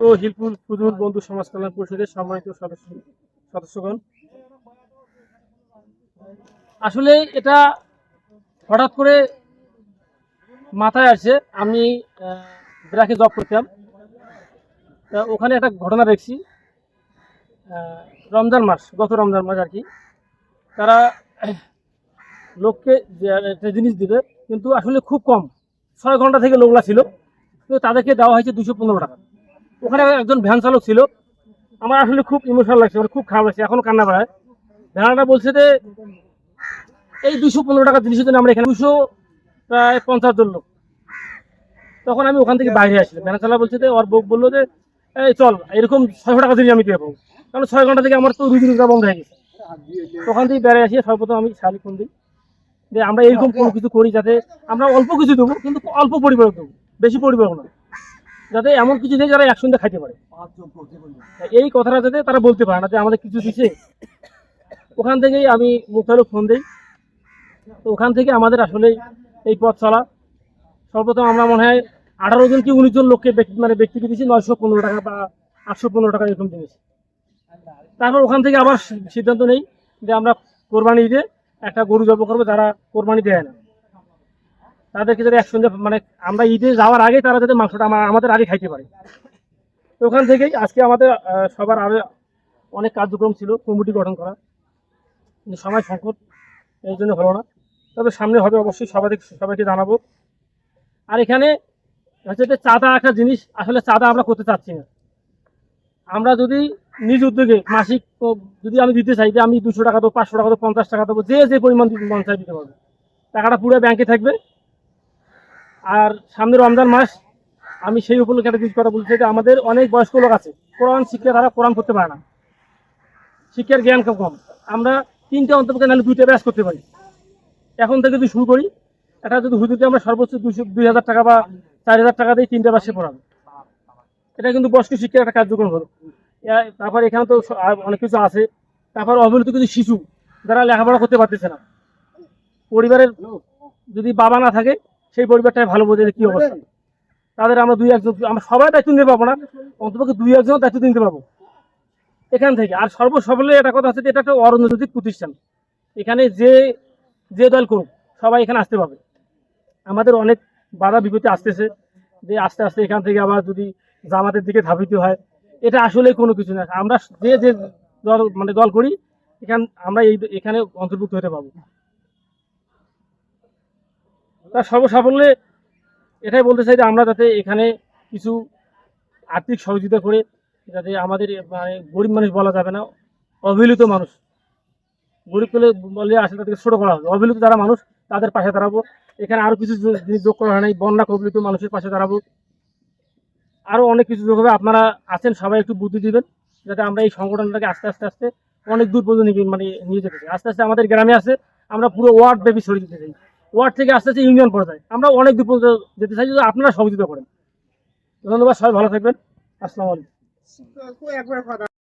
তো হিলপুর পুজুর বন্ধু সমাজ কল্যাণ পরিষদের সম্মানিত সদস্য সদস্যগণ। আসলে এটা হঠাৎ করে মাথায় আসছে। আমি ব্রাকে জব করতাম। তা ওখানে একটা ঘটনা দেখছি। রমজান মাস, গত রমজান মাস আর কি তারা লোককে একটা জিনিস দিবে, কিন্তু আসলে খুব কম। ছয় ঘণ্টা থেকে লোকলা ছিল। কিন্তু তাদেরকে দেওয়া হয়েছে দুশো পনেরো টাকা। ওখানে একজন ভ্যান চালক ছিল। আমার আসলে খুব ইমোশনাল লাগছে, আমার খুব খারাপ লাগছে, এখনও কান্না পায়। ভ্যানাটা বলছে যে, এই দুশো পনেরো টাকা জিনিসের জন্য আমরা এখানে দুশো প্রায় পঞ্চাশ জন লোক। তখন আমি ওখান থেকে বাইরে আসলাম ভ্যান চালা বলছে যে, ওর বউ বলল যে, এই চল, এরকম ছয়শো টাকা জিনিস আমি দিয়ে পাবো কারণ ছয় ঘণ্টা থেকে আমার তো রুজি রোজগার বন্ধ হয়ে গেছে। ওখান থেকে বেড়ে আসি, সর্বপ্রথম আমি শাড়ি ফোন দিই। যে, আমরা এরকম কোনো কিছু করি যাতে আমরা অল্প কিছু দেবো, কিন্তু অল্প পরিবার দেবো, বেশি পরিবার না। যাতে এমন কিছু দেয় যারা একসঙ্গে খাইতে পারে। এই কথাটা যাতে তারা বলতে পারে না যে আমাদের কিছু দিছে। ওখান থেকেই আমি মুখতালু ফোন দিই। তো ওখান থেকে আমাদের আসলে এই পথ চলা সর্বপ্রথম আমরা মনে হয় আঠারো জন কি উনিশ জন লোককে ব্যক্তি- মানে ব্যক্তিকে দিয়েছি নয়শো পনেরো টাকা বা আটশো পনেরো টাকা এরকম জিনিস। তারপর ওখান থেকে আবার সিদ্ধান্ত নেই যে আমরা কোরবানি ঈদে একটা গরু জব করব যারা কোরবানি দেয় না। তাদেরকে যাতে একসঙ্গে মানে আমরা ঈদে যাওয়ার আগে তারা যাতে মাংসটা আমা- আমাদের আগে খাইতে পারে। তো ওখান থেকেই আজকে আমাদের সবার আরও অনেক কার্যক্রম ছিল, কমিটি গঠন করা। কিন্তু সময় সংকট এই জন্য হলো না। তবে সামনে হবে অবশ্যই সবাই সবাইকে জানাব। আর এখানে হচ্ছে যে চাঁদা একটা জিনিস, আসলে চাঁদা আমরা করতে চাচ্ছি না। আমরা যদি নিজ উদ্যোগে মাসিক যদি আমি দিতে চাই যে আমি দুশো টাকা দেবো, পাঁচশো টাকা দেবো, পঞ্চাশ টাকা দেবো, যে যে পরিমাণ মন দিতে পারবে। টাকাটা পুরো ব্যাংকে থাকবে। আর সামনে রমজান মাস, আমি সেই উপলক্ষে একটা জিনিস কথা বলছি যে আমাদের অনেক বয়স্ক লোক আছে, কোরআন শিক্ষা তারা কোরআন করতে পারে না। শিক্ষার জ্ঞান খুব কম। আমরা তিনটে অন্তপক্ষে নাহলে দুইটা ব্যাস করতে পারি। এখন থেকে যদি শুরু করি, এটা যদি হুজুরকে আমরা সর্বোচ্চ দুশো দুই হাজার টাকা বা চার হাজার টাকা দিয়ে তিনটে বাসে পড়াবো। এটা কিন্তু বয়স্ক শিক্ষার একটা কার্যক্রম হলো। তারপর এখানে তো অনেক কিছু আছে। তারপর অবহেলিত কিছু শিশু, যারা লেখাপড়া করতে পারতেছে না। পরিবারের যদি বাবা না থাকে সেই পরিবারটাই ভালো বোঝে যে কি অবস্থা। তাদের আমরা দুই একজন আমরা সবাই দায়িত্ব নিতে পারব না অন্তপক্ষে দুই একজন দায়িত্ব নিতে পারব। এখান থেকে আর সর্বসবলে এটা কথা হচ্ছে যে এটা একটা অরাজনৈতিক প্রতিষ্ঠান। এখানে যে যে দল করুক সবাই এখানে আসতে পারবে। আমাদের অনেক বাধা বিপত্তি আসতেছে যে আস্তে আস্তে এখান থেকে আবার যদি জামাতের দিকে ধাবিত হয় এটা আসলে কোনো কিছু না। আমরা যে যে দল মানে দল করি এখান আমরা এই এখানে অন্তর্ভুক্ত হতে পারব। তার সর্বসাফল্যে এটাই বলতে চাই যে আমরা যাতে এখানে কিছু আর্থিক সহযোগিতা করে যাতে আমাদের মানে গরিব মানুষ বলা যাবে না, অবহেলিত মানুষ। গরিব পেলে বলে আসলে তাদেরকে ছোটো করা হবে। অবহেলিত যারা মানুষ, তাদের পাশে দাঁড়াবো। এখানে আরও কিছু জিনিস যোগ করা হয় নাই। বন্যা কবলিত মানুষের পাশে দাঁড়াবো। আরও অনেক কিছু যোগ হবে। আপনারা আছেন, সবাই একটু বুদ্ধি দিবেন, যাতে আমরা এই সংগঠনটাকে আস্তে আস্তে আস্তে অনেক দূর পর্যন্ত মানে নিয়ে যেতে চাই। আস্তে আস্তে আমাদের গ্রামে আছে। আমরা পুরো ওয়ার্ড ব্যাপী ছড়িয়ে দিতে চাই। ওয়ার্ড থেকে আস্তে আস্তে ইউনিয়ন পর্যায়ে। আমরা অনেক দূর পর্যন্ত যেতে চাই যদি আপনারা সহযোগিতা করেন। ধন্যবাদ, সবাই ভালো থাকবেন। আসসালামু আলাইকুম।